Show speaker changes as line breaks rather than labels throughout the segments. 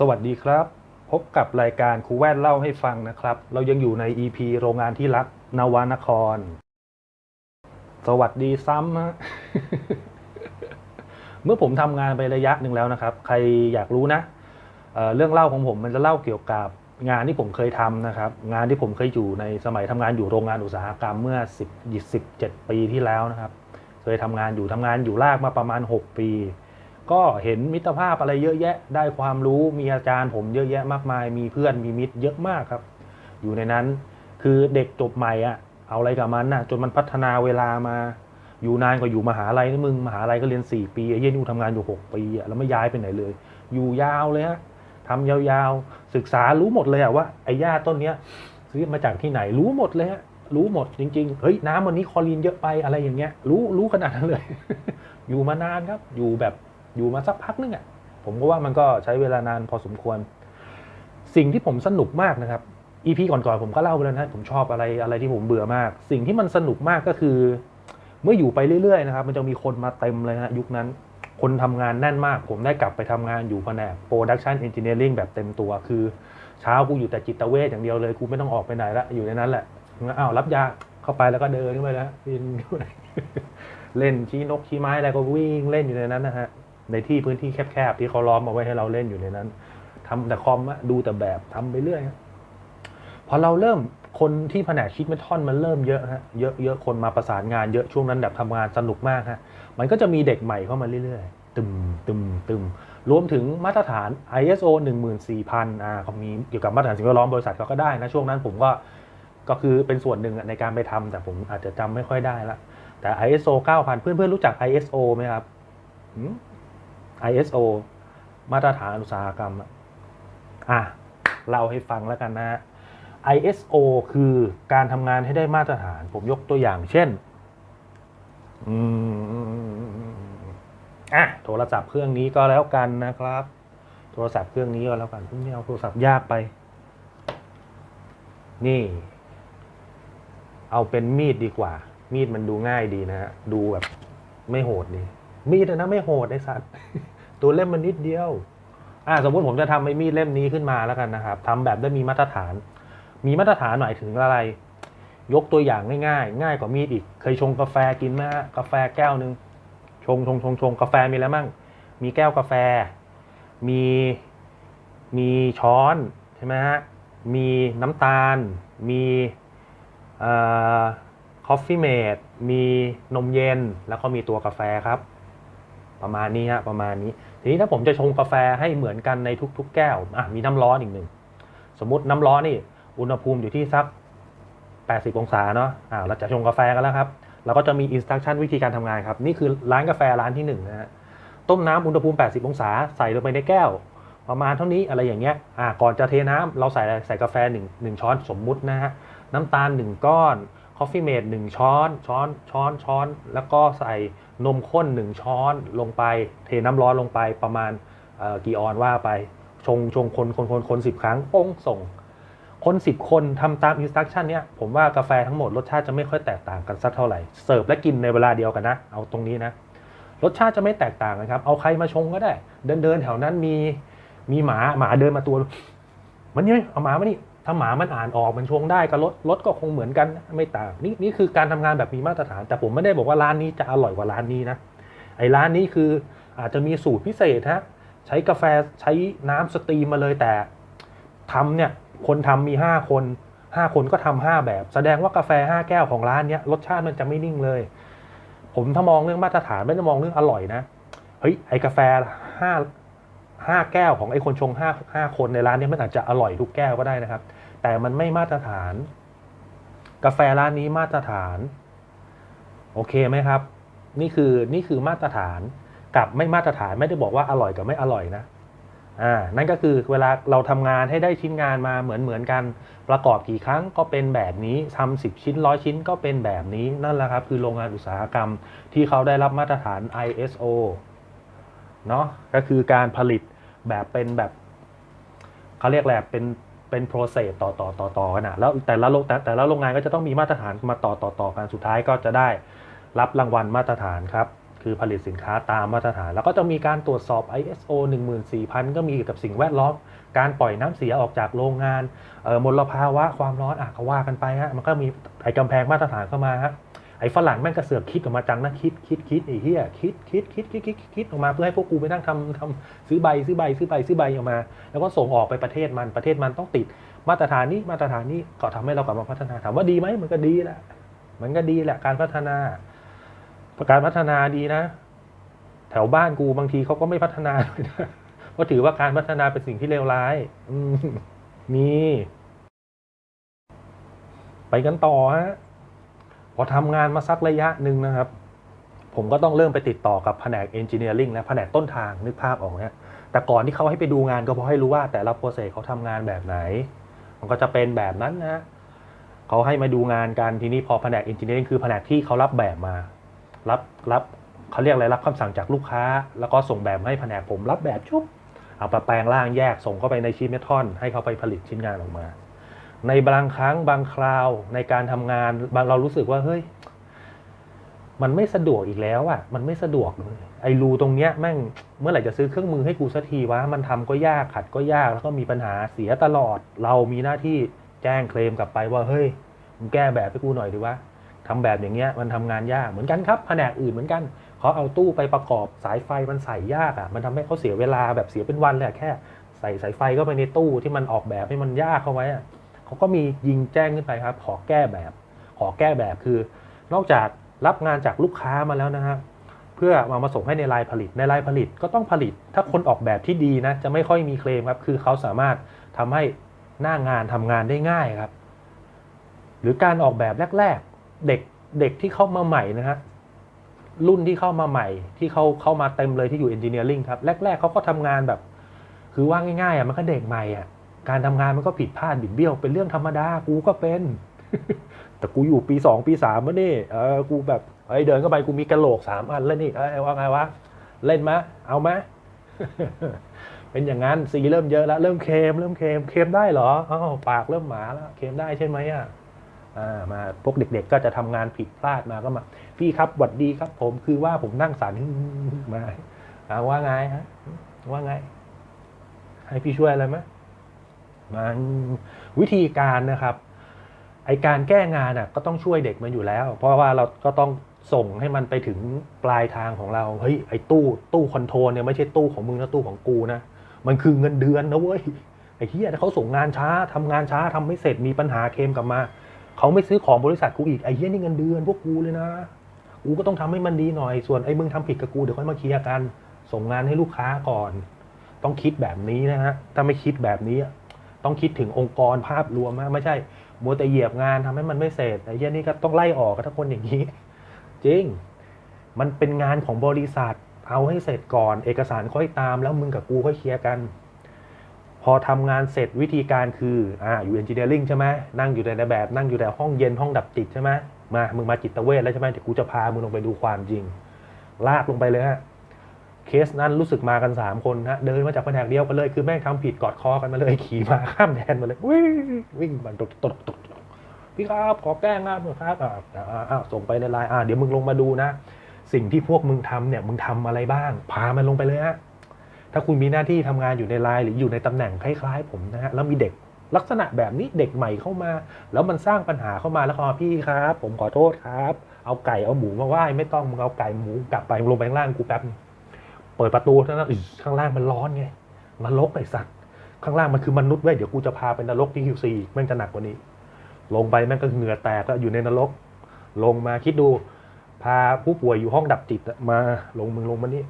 สวัสดีครับ พบกับรายการครูแว่นเล่าให้ฟังนะครับ เรายังอยู่ใน EP โรงงานที่รักนวานคร สวัสดีซ้ำฮะเมื่อผมทำงานไประยะหนึ่งแล้วนะครับ ใครอยากรู้นะเเรื่องเล่าของผมมันจะเล่าเกี่ยวกับงานที่ผมเคยทำนะครับ งานที่ผมเคยอยู่ในสมัยทำงานอยู่โรงงานอุตสาหกรรมเมื่อ10 17ปีที่แล้วนะครับ เคยทำงานอยู่ทำงานอยู่ลากมาประมาณ 6 ปี ก็เห็นมิตรภาพอะไรเยอะแยะได้ความรู้มีอาจารย์ผมเยอะแยะมากมาย มีเพื่อนมีมิตรเยอะมากครับ อยู่ในนั้นคือเด็กจบใหม่อะเอาอะไรกับมันน่ะจนมันพัฒนาเวลามา อยู่นานกว่าอยู่มหาลัยนะมึงมหาลัยก็เรียน 4 ปีไอ้เหี้ยนี่กูทำงานอยู่ 6 ปีอะแล้วไม่ย้ายไปไหนเลย อยู่ยาวเลยฮะทำยาวๆศึกษารู้หมดเลยอะว่าไอ้หญ้าต้นเนี้ยซื้อมาจากที่ไหนรู้หมดเลยฮะรู้หมดจริงๆ เฮ้ยน้ำวันนี้คอรีนเยอะไปอะไรอย่างเงี้ย รู้รู้ขนาดนั้นเลย อยู่มานานครับ อยู่แบบ อยู่มาสักพักนึงอะ่ะผมก็ว่ามันก็ใช้เวลานานพอสมควร สิ่งที่ผมสนุกมากนะครับ EP ก่อนๆผมก็เล่าไปแล้วนะผมชอบอะไรอะไรที่ผมเบื่อมาก สิ่งที่มันสนุกมากก็คือ เมื่ออยู่ไปเรื่อยๆนะครับ มันจะมีคนมาเต็มเลยฮะยุคนั้น คนทำงานแน่นมาก ผมได้กลับไปทำงานอยู่แผนก Production Engineering แบบเต็มตัว คือ เช้ากูอยู่แต่จิตเวชอย่างเดียวเลยกูไม่ต้องออกไปไหนละอยู่ในนั้นแหละอ้าวรับยาเข้าไปแล้วก็เดินเข้าไปแล้วเล่นชี้นกชี้ไม้อะไรก็วิ่งเล่นอยู่ในนั้นนะฮะ ในที่พื้นที่แคบๆที่เขาล้อมเอาไว้ให้เราเล่นอยู่ในนั้นทำแต่คอมอะดูแต่แบบทำไปเรื่อยพอเราเริ่มคนที่แผนกชิดเมทัลมันเริ่มเยอะฮะเยอะเยอะคนมาประสานงานเยอะช่วงนั้นแบบทำงานสนุกมากฮะมันก็จะมีเด็กใหม่เข้ามาเรื่อยๆ ตึมตึมตึมรวมถึงมาตรฐาน ISO 14000อ่าเขามีเกี่ยวกับมาตรฐานสิ่งแวดล้อมบริษัทเขาก็ได้นะช่วงนั้นผมก็ก็คือเป็นส่วนหนึ่งในการไปทำแต่ผมอาจจะจำไม่ค่อยได้ละแต่ ISO 9000 เพื่อนๆรู้จัก ISO ไหมครับหืม ISO มาตรฐานอุตสาหกรรมอะเล่าให้ฟังแล้วกันนะฮะ ISO คือการทำงานให้ได้มาตรฐาน ผมยกตัวอย่างเช่นอะโทรศัพท์เครื่องนี้ก็แล้วกันนะครับ โทรศัพท์เครื่องนี้ก็แล้วกันเพิ่งเอาโทรศัพท์ยากไป นี่ เอาเป็นมีดดีกว่า มีดมันดูง่ายดีนะฮะดูแบบ ไม่โหดดีมีดนะไม่โหดไอ้สัตว์ ตัวเล่มมันนิดเดียว อ่าสมมติผมจะทำไอ้มีดเล่มนี้ขึ้นมาแล้วกันนะครับทำแบบได้มีมาตรฐาน มีมาตรฐานหมายถึงอะไร ยกตัวอย่างง่ายๆ ง่ายกว่ามีดอีก เคยชงกาแฟกินไหมฮะกาแฟแก้วหนึ่งชงชงชงชงกาแฟมีอะไรมั่ง มีแก้วกาแฟ มีมีช้อนใช่ไหมฮะ มีน้ำตาล มีคอฟฟี่เมดมีนมเย็น แล้วก็มีตัวกาแฟครับ ประมาณนี้ฮะประมาณนี้ ทีนี้ถ้าผมจะชงกาแฟให้เหมือนกันในทุก ๆ แก้วอะมีน้ำร้อนอีกหนึ่งสมมติน้ำร้อนนี่ อุณหภูมิอยู่ที่สัก 80 องศาเนาะอ่าเราจะชงกาแฟกันแล้วครับเราก็จะมีอินสต u ั t ชั่นวิธีการทำงานครับ นี่คือร้านกาแฟร้านที่หนึ่งนะฮะต้มน้ำอุณหภูมิ 80 องศาใส่ลงไปในแก้ว ประมาณเท่านี้อะไรอย่างเงี้ยอ่าก่อนจะเทน้ำเราใส่ใส่กาแฟ1 1ช้อนสมมุตินะฮะน้ำตาล 1 ก้อน คอฟฟี่เมด1ช้อนช้อนช้อนช้อน แล้วก็ใส่ นมข้น 1 ช้อนลงไป เทน้ำร้อนลงไปประมาณกี่ออนว่าไปชงชงคนคนคนคนสิบครั้งป้งส่ง คน10คนทำตามอินสต u ั t ชั่นเนี้ยผมว่ากาแฟทั้งหมดรสชาติจะไม่ค่อยแตกต่างกันสักเท่าไหร่เสิร์ฟและกินในเวลาเดียวกันนะ เอาตรงนี้นะ รสชาติจะไม่แตกต่างกันครับ เอาใครมาชงก็ได้ เดินเดินแถวนั้นมีมีหมาหมาเดินมาตัว มันนี่เอาหมามานี่ ถ้าหมามันอ่านออกมันชงได้กับรถรถก็คงเหมือนกันไม่ต่างนี่นี่คือการทำงานแบบมีมาตรฐาน แต่ผมไม่ได้บอกว่าร้านนี้จะอร่อยกว่าร้านนี้นะไอ้ร้านนี้คืออาจจะมีสูตรพิเศษฮะใช้กาแฟใช้น้ำสตรีมมาเลยแต่ทำเนี่ยคนทำมีห้าคนห้าคนก็ทำห้าแบบ แสดงว่ากาแฟห้าแก้วของร้านเนี้ยรสชาติมันจะไม่นิ่งเลย ผมถ้ามองเรื่องมาตรฐานไม่ได้มองเรื่องอร่อยนะเฮ้ยไอกาแฟห้าห้าแก้วของไอคนชงห้าห้าคนในร้านนี้มันอาจจะอร่อยทุกแก้วก็ได้นะครับ แต่มันไม่มาตรฐาน กาแฟร้านนี้มาตรฐาน โอเคไหมครับ นี่คือนี่คือมาตรฐานกับไม่มาตรฐานไม่ได้บอกว่าอร่อยกับไม่อร่อยนะอ่านั่นก็คือเวลาเราทำงานให้ได้ชิ้นงานมาเหมือนเหมือนกันประกอบกี่ครั้งก็เป็นแบบนี้ทำสิบชิ้นร้อยชิ้นก็เป็นแบบนี้นั่นแหละครับ คือโรงงานอุตสาหกรรมที่เขาได้รับมาตรฐาน ISO เนาะก็คือการผลิตแบบเป็นแบบเขาเรียกแหละไร เป็นเป็น process ต่อต่อต่อต่อกันนะแล้วแต่ละโรงแต่แต่ละโรงงานก็จะต้องมีมาตรฐานมาต่อต่อต่อกันสุดท้ายก็จะได้รับรางวัลมาตรฐานครับคือผลิตสินค้าตามมาตรฐาน แล้วก็จะมีการตรวจสอบ ISO 14000 ก็มีเกี่ยวกับสิ่งแวดล้อม การปล่อยน้ำเสียออกจากโรงงานเอ่อมลภาวะความร้อนอะก็ว่ากันไปฮะมันก็มีไอ้กำแพงมาตรฐานเข้ามาฮะ ไอ้ฝรั่งแม่งกระเสือกคิดออกมาจังนะคิดคิดคิดไอ้เหี้ยคิดคิดคิดคิดคิดคิดออกมาเพื่อให้พวกกูไปนั่งทำทำซื้อใบซื้อใบซื้อใบซื้อใบออกมา แล้วก็ส่งออกไปประเทศมันประเทศมันต้องติด มาตรฐานนี้มาตรฐานนี้ก็ทำให้เรากลับมาพัฒนาถามว่าดีไหมมันก็ดีแหละมันก็ดีแหละการพัฒนาการพัฒนาดีนะ แถวบ้านกูบางทีเขาก็ไม่พัฒนาเลยนะเพราะถือว่าการพัฒนาเป็นสิ่งที่เลวร้ายมีไปกันต่อฮะ พอทำงานมาสักระยะหนึ่งนะครับ ผมก็ต้องเริ่มไปติดต่อกับแผนกเอนจิเนียริงและแผนกต้นทางนึกภาพออกไหมฮะแต่ก่อนที่เขาให้ไปดูงานก็เพราะให้รู้ว่าแต่ละโปรเซสเขาทำงานแบบไหน มันก็จะเป็นแบบนั้นนะเขาให้มาดูงานกันทีนี้พอแผนกเอนจิเนียริงคือแผนกที่เขารับแบบมา รับรับเขาเรียกอะไรรับคำสั่งจากลูกค้า แล้วก็ส่งแบบให้แผนกผมรับแบบชุบเอาไปแปลงร่างแยกส่งเข้าไปในชีทเมทอนให้เขาไปผลิตชิ้นงานออกมา ในบางครั้งบางคราวในการทำงานบางเรารู้สึกว่าเฮ้ย มันไม่สะดวกอีกแล้วอะ มันไม่สะดวกไอ้รูตรงเนี้ยแม่งเมื่อไหร่จะซื้อเครื่องมือให้กูสักทีวะมันทำก็ยากขัดก็ยากแล้วก็มีปัญหาเสียตลอด เรามีหน้าที่แจ้งเคลมกลับไปว่าเฮ้ยมึงแก้แบบให้กูหน่อยดีวะทำแบบอย่างเงี้ยมันทำงานยากเหมือนกันครับแผนกอื่นเหมือนกันเขาเอาตู้ไปประกอบสายไฟมันใส่ยากอะ มันทำให้เขาเสียเวลาแบบเสียเป็นวันเลยแค่ ใส่สายไฟเข้าไปในตู้ที่มันออกแบบให้มันยากเข้าไว้อะ เขาก็มียิงแจ้งขึ้นไปครับ ขอแก้แบบ ขอแก้แบบคือ นอกจากรับงานจากลูกค้ามาแล้วนะฮะเพื่อมามาส่งให้ในรายผลิตในรายผลิตก็ต้องผลิต ถ้าคนออกแบบที่ดีนะจะไม่ค่อยมีเคลมครับ คือเขาสามารถทำให้หน้างานทำงานได้ง่ายครับ หรือการออกแบบแรก ๆ เด็กเด็กที่เข้ามาใหม่นะฮะรุ่นที่เข้ามาใหม่ ที่เขาเข้ามาเต็มเลยที่อยู่เอนจิเนียริงครับแรกๆเขาก็ทำงานแบบ คือว่าง่ายๆอะมันก็เด็กใหม่อะ การทำงานมันก็ผิดพลาดบิดเบี้ยวเป็นเรื่องธรรมดากูก็เป็น แต่กูอยู่ปีสองปีสามแล้วนี่เออกูแบบเอ้ยเดินเข้าไปกูมีกระโหลกสามอันแล้วนี่เอ้ยว่าไงวะเล่นมะเอามะเป็นอย่างนั้นสีเริ่มเยอะแล้วเริ่มเค็มเริ่มเค็มเค็มได้เหรออ้าวปากเริ่มหมาแล้วเค็มได้ใช่ไหมอะอ่ามาพวกเด็ก ๆ ก็จะทำงานผิดพลาดมาก็มา พี่ครับหวัดดีครับ ผมคือว่าผมนั่งสันมาอ่าว่าไงฮะว่าไง ให้พี่ช่วยอะไรไหม มันวิธีการนะครับไอการแก้งานอะก็ต้องช่วยเด็กมันอยู่แล้ว เพราะว่าเราก็ต้องส่งให้มันไปถึงปลายทางของเราเฮ้ยไอตู้ตู้คอนโทรลเนี่ยไม่ใช่ตู้ของมึงนะตู้ของกูนะมันคือเงินเดือนนะเว้ยไอ้เหี้ยเขาส่งงานช้าทำงานช้าทำไม่เสร็จมีปัญหาเคมกลับมาเขาไม่ซื้อของบริษัทกูอีกไอ้เหี้ยนี่เงินเดือนพวกกูเลยนะกูก็ต้องทำให้มันดีหน่อยส่วนไอ้มึงทำผิดกับกูเดี๋ยวค่อยมาเคลียร์กัน ส่งงานให้ลูกค้าก่อน ต้องคิดแบบนี้นะฮะถ้าไม่คิดแบบนี้ ต้องคิดถึงองค์กรภาพรวมนะไม่ใช่มัวแต่เหยียบงานทำให้มันไม่เสร็จไอ้เหี้ยนี่ก็ต้องไล่ออกกับถ้าคนอย่างนี้ จริง มันเป็นงานของบริษัทเอาให้เสร็จก่อน เอกสารค่อยตามแล้วมึงกับกูค่อยเคลียร์กัน พอทำงานเสร็จวิธีการคืออ่าอยู่เอนจิเนียริงใช่ไหมนั่งอยู่ในแบบ นั่งอยู่ในห้องเย็นห้องดับจิตใช่ไหมมามึงมาจิตเวชแล้วใช่ไหมเดี๋ยวกูจะพามึงลงไปดูความจริง ลากลงไปเลยฮะ เคสนั้นรู้สึกมากัน 3 คนฮะเดินมาจากแผนกเดียวกันเลย คือแม่งทำผิดกอดคอกันมาเลยขี่มาข้ามแดนมาเลย วิ่งวิ่งมันตกตกตกพี่ครับขอแก้งานหน่อยครับอ่าอ่าอ่าส่งไปในไลน์อ่าเดี๋ยวมึงลงมาดูนะ สิ่งที่พวกมึงทำเนี่ยมึงทำอะไรบ้าง พามันลงไปเลยฮะถ้าคุณมีหน้าที่ทำงานอยู่ในไลน์หรืออยู่ในตำแหน่งคล้ายๆ ผมนะฮะแล้วมีเด็กลักษณะแบบนี้เด็กใหม่เข้ามา แล้วมันสร้างปัญหาเข้ามาแล้วขอพี่ครับ ผมขอโทษครับ เอาไก่เอาหมูมาไหว้ไม่ต้องมึงเอาไก่หมูกลับไปลงไปข้างล่างกูแป๊บนึง เปิดประตูเท่านั้นข้างล่างมันร้อนไงนรกไอสัตว์ข้างล่างมันคือมนุษย์เว้ยเดี๋ยวกูจะพาไปนรกที่ฮิวซีแม่งจะหนักกว่านี้ ลงไปแม่งก็เหงื่อแตกก็อยู่ในนรก ลงมาคิดดู พาผู้ป่วยอยู่ห้องดับจิตอะมาลงมึงลงมานี่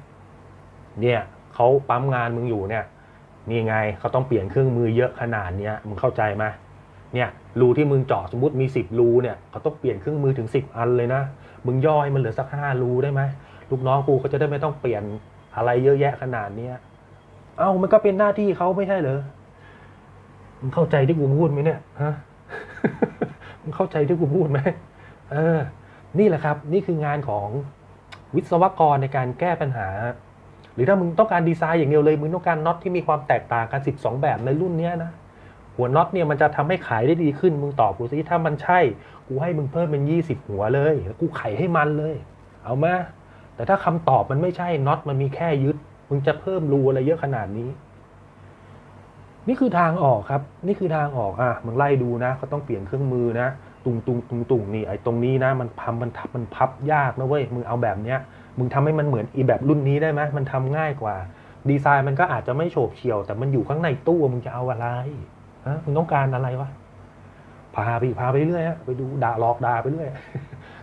เนี่ยเขาปั๊มงานมึงอยู่เนี่ยนี่ไงเขาต้องเปลี่ยนเครื่องมือเยอะขนาดเนี้ยมึงเข้าใจไหมเนี่ยรูที่มึงเจาะสมมติมีสิบรูเนี่ยเขาต้องเปลี่ยนเครื่องมือถึงสิบอันเลยนะ มึงย่อยมันเหลือสักห้ารูได้ไหมลูกน้องกูเขาจะได้ไม่ต้องเปลี่ยน อะไรเยอะแยะขนาดเนี้ย เอ้ามันก็เป็นหน้าที่เขาไม่ใช่เหรอมึงเข้าใจที่กูพูดไหมเนี่ยฮะมึงเข้าใจที่กูพูดไหมเออ นี่แหละครับ นี่คืองานของวิศวกรในการแก้ปัญหา หรือถ้ามึงต้องการดีไซน์อย่างเดียวเลย มึงต้องการน็อตที่มีความแตกต่างกัน 12 แบบในรุ่นเนี้ยนะหัวน็อตเนี่ยมันจะทำให้ขายได้ดีขึ้น มึงตอบกูสิถ้ามันใช่ กูให้มึงเพิ่มเป็น 20 หัวเลยแล้วกูไขให้มันเลย เอามา แต่ถ้าคำตอบมันไม่ใช่น็อตมันมีแค่ยึดมึงจะเพิ่มรูอะไรเยอะขนาดนี้ นี่คือทางออกครับ นี่คือทางออกอะมึงไล่ดูนะเขาต้องเปลี่ยนเครื่องมือนะตุงตุงตุงตุงนี่ไอ้ตรงนี้นะ มันพับมันทับมันพับยากนะเว้ยมึงเอาแบบเนี้ยมึงทำให้มันเหมือนอีแบบรุ่นนี้ได้ไหมมันทำง่ายกว่า ดีไซน์มันก็อาจจะไม่โฉบเฉี่ยว แต่มันอยู่ข้างในตู้มึงจะเอาอะไรฮะมึงต้องการอะไรวะพาไปพาไปเรื่อยฮะไปดูด่าหลอกด่าไปเรื่อย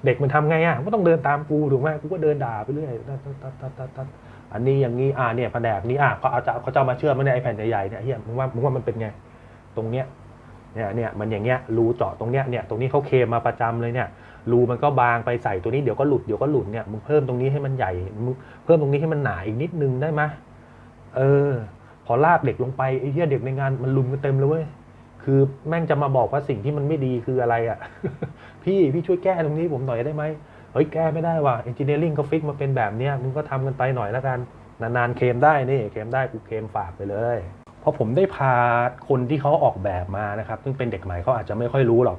เด็กมันทำไงอะก็ต้องเดินตามกูถูกไหมกูก็เดินด่าไปเรื่อยตัดตัดตัดตัดตัดอันนี้อย่างนี้อ่าเนี่ยแผนกนี้อะเขาเอาจะเขาจะมาเชื่อมไม่ในไอแผ่นใหญ่ๆเนี่ยเฮียมึงว่ามึงว่ามันเป็นไง ตรงเนี้ยเนี่ยเนี่ยมันอย่างเงี้ยรูเจาะตรงเนี้ยเนี่ยตรงนี้เขาเคมาประจำเลยเนี่ยรูมันก็บางไปใส่ตัวนี้เดี๋ยวก็หลุดเดี๋ยวก็หลุดเนี่ยมึงเพิ่มตรงนี้ให้มันใหญ่มึงเพิ่มตรงนี้ให้มันหนาอีกนิดนึงได้ไหมเออ พอลากเด็กลงไปไอ้เหี้ยเด็กในงานมันลุมกันเต็มเลยเว้ยคือแม่งจะมาบอกว่าสิ่งที่มันไม่ดีคืออะไรอะ พี่พี่ช่วยแก้ตรงนี้ผมหน่อยได้ไหมเฮ้ยแก้ไม่ได้ว่ะเอนจิเนียริงเขาฟิกมาเป็นแบบนี้มึงก็ทำกันไปหน่อยแล้วกัน นานๆเคมได้นี่เคมได้กูเคมฝากไปเลยพอผมได้พาคนที่เขาออกแบบมานะครับ ซึ่งเป็นเด็กใหม่เขาอาจจะไม่ค่อยรู้หรอก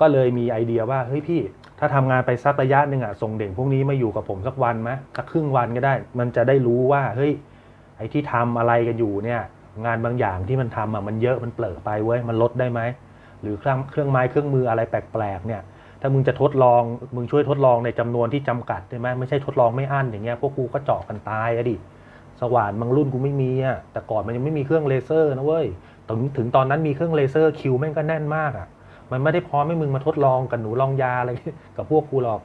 ก็เลยมีไอเดียว่าเฮ้ยพี่ ถ้าทำงานไปสักระยะหนึ่งอะส่งเด็กพวกนี้มาอยู่กับผมสักวันไหมสักครึ่งวันก็ได้ มันจะได้รู้ว่าเฮ้ยไอที่ทำอะไรกันอยู่เนี่ย งานบางอย่างที่มันทำอะมันเยอะมันเปลอะไปเว้ยมันลดได้ไหม หรือเครื่องเครื่องไม้เครื่องมืออะไรแปลกๆเนี่ยถ้ามึงจะทดลองมึงช่วยทดลองในจำนวนที่จำกัดได้ไหมไม่ใช่ทดลองไม่อั้นอย่างเงี้ยพวกกูก็เจาะกันตายอะดิสว่านบางรุ่นกูไม่มีอะแต่ก่อนมันยังไม่มีเครื่องเลเซอร์นะเว้ยถึงถึงตอนนั้นมีเครื่องเลเซอร์คิวแม่งก็แน่นมากอะมันไม่ได้พร้อมให้มึงมาทดลองกับหนูลองยาอะไรกับพวกกูหรอก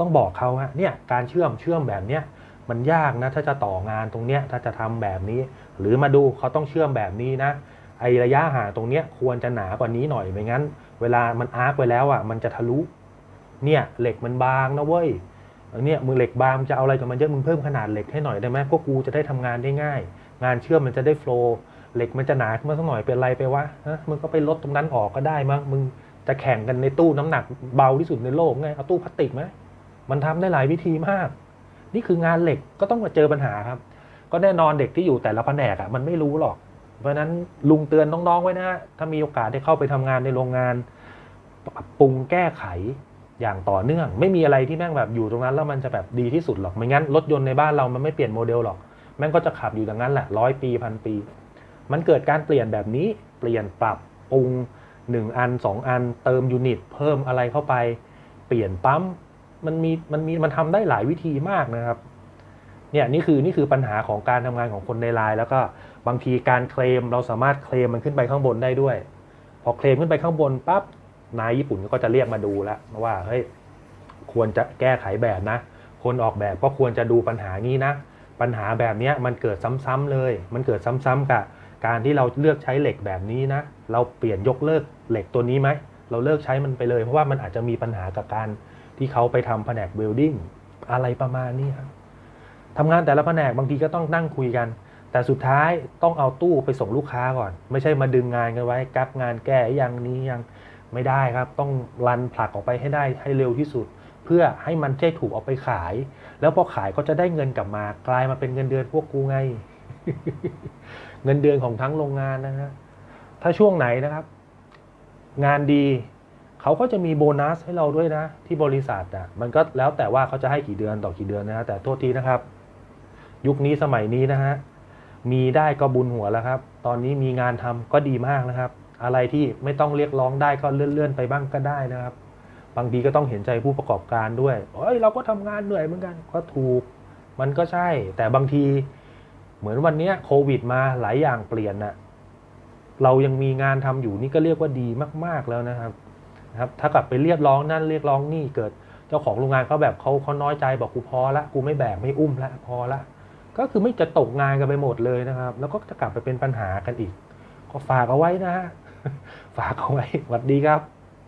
ต้องบอกเขาฮะเนี่ยการเชื่อมเชื่อมแบบเนี้ยมันยากนะถ้าจะต่องานตรงเนี้ยถ้าจะทำแบบนี้ หรือมาดูเขาต้องเชื่อมแบบนี้นะ ไอระยะห่างตรงเนี้ยควรจะหนากว่านี้หน่อยไม่งั้น เวลามันอาร์คไปแล้วอะมันจะทะลุ เนี่ยเหล็กมันบางนะเว้ยเนี่ยมือเหล็กบางจะเอาอะไรกับมันเยอะมึงเพิ่มขนาดเหล็กให้หน่อยได้ไหมพวกกูจะได้ทำงานได้ง่าย งานเชื่อมมันจะได้โฟล์เหล็กมันจะหนาขึ้นมาสักหน่อยเป็นไรไปวะฮะมึงก็ไปลดตรงนั้นออกก็ได้มั้งมึงจะแข่งกันในตู้น้ำหนักเบาที่สุดในโลกไงเอาตู้พลาสติกไหมมันทำได้หลายวิธีมาก นี่คืองานเหล็กก็ต้องมาเจอปัญหาครับ ก็แน่นอนเด็กที่อยู่แต่ละแผนกอะมันไม่รู้หรอก เพราะนั้นลุงเตือนน้องๆไว้นะถ้ามีโอกาสได้เข้าไปทำงานในโรงงานปรับปรุงแก้ไขอย่างต่อเนื่อง ไม่มีอะไรที่แม่งแบบอยู่ตรงนั้นแล้วมันจะแบบดีที่สุดหรอกไม่งั้นรถยนต์ในบ้านเรามันไม่เปลี่ยนโมเดลหรอกแม่งก็จะขับอยู่อย่างนั้นแหละร้อยปีพันปี มันเกิดการเปลี่ยนแบบนี้เปลี่ยนปรับปรุงหนึ่งอันสองอัน เติมยูนิตเพิ่มอะไรเข้าไป เปลี่ยนปั๊มมันมีมันมีมันทำได้หลายวิธีมากนะครับ เนี่ยนี่คือนี่คือปัญหาของการทำงานของคนในไลน์แล้วก็บางทีการเคลมเราสามารถเคลมมันขึ้นไปข้างบนได้ด้วย พอเคลมขึ้นไปข้างบนปั๊บนายญี่ปุ่นก็จะเรียกมาดูแล้วว่าเฮ้ยควรจะแก้ไขแบบนะ คนออกแบบก็ควรจะดูปัญหานี้นะ ปัญหาแบบนี้มันเกิดซ้ำๆเลย มันเกิดซ้ำๆกับการที่เราเลือกใช้เหล็กแบบนี้นะ เราเปลี่ยนยกเลิกเหล็กตัวนี้ไหม เราเลิกใช้มันไปเลย เพราะว่ามันอาจจะมีปัญหากับการที่เขาไปทำแผนกเวลดิ้งอะไรประมาณนี้ครับ ทำงานแต่ละแผนกบางทีก็ต้องนั่งคุยกัน แต่สุดท้ายต้องเอาตู้ไปส่งลูกค้าก่อน ไม่ใช่มาดึงงานกันไว้กับงานแก้อย่างนี้ยังไม่ได้ครับ ต้องรันผลักออกไปให้ได้ให้เร็วที่สุด เพื่อให้มันได้ถูกเอาไปขาย แล้วพอขายก็จะได้เงินกลับมากลายมาเป็นเงินเดือนพวกกูไง เงินเดือนของทั้งโรงงานนะฮะถ้าช่วงไหนนะครับ งานดีเขาก็จะมีโบนัสให้เราด้วยนะ ที่บริษัทอะมันก็แล้วแต่ว่าเขาจะให้กี่เดือนต่อกี่เดือนนะฮะแต่โทษทีนะครับ ยุคนี้สมัยนี้นะฮะมีได้ก็บุญหัวแล้วครับ ตอนนี้มีงานทำก็ดีมากนะครับ อะไรที่ไม่ต้องเรียกร้องได้ก็เลื่อนๆไปบ้างก็ได้นะครับ บางทีก็ต้องเห็นใจผู้ประกอบการด้วยเอ้ยเราก็ทำงานเหนื่อยเหมือนกันก็ถูก มันก็ใช่ แต่บางทีเหมือนวันนี้โควิดมาหลายอย่างเปลี่ยนนะเรายังมีงานทำอยู่นี่ก็เรียกว่าดีมาก ๆแล้วนะครับนะครับถ้ากลับไปเรียกร้องนั่นเรียกร้องนี่เกิด เจ้าของโรงงานเขาแบบเขาเขาน้อยใจบอกกูพอละกูไม่แบกไม่อุ้มละพอละ ก็คือไม่จะตกงานกันไปหมดเลยนะครับ แล้วก็จะกลับไปเป็นปัญหากันอีก ก็ฝากเอาไว้นะฮะฝากเอาไว้สวัสดีครับ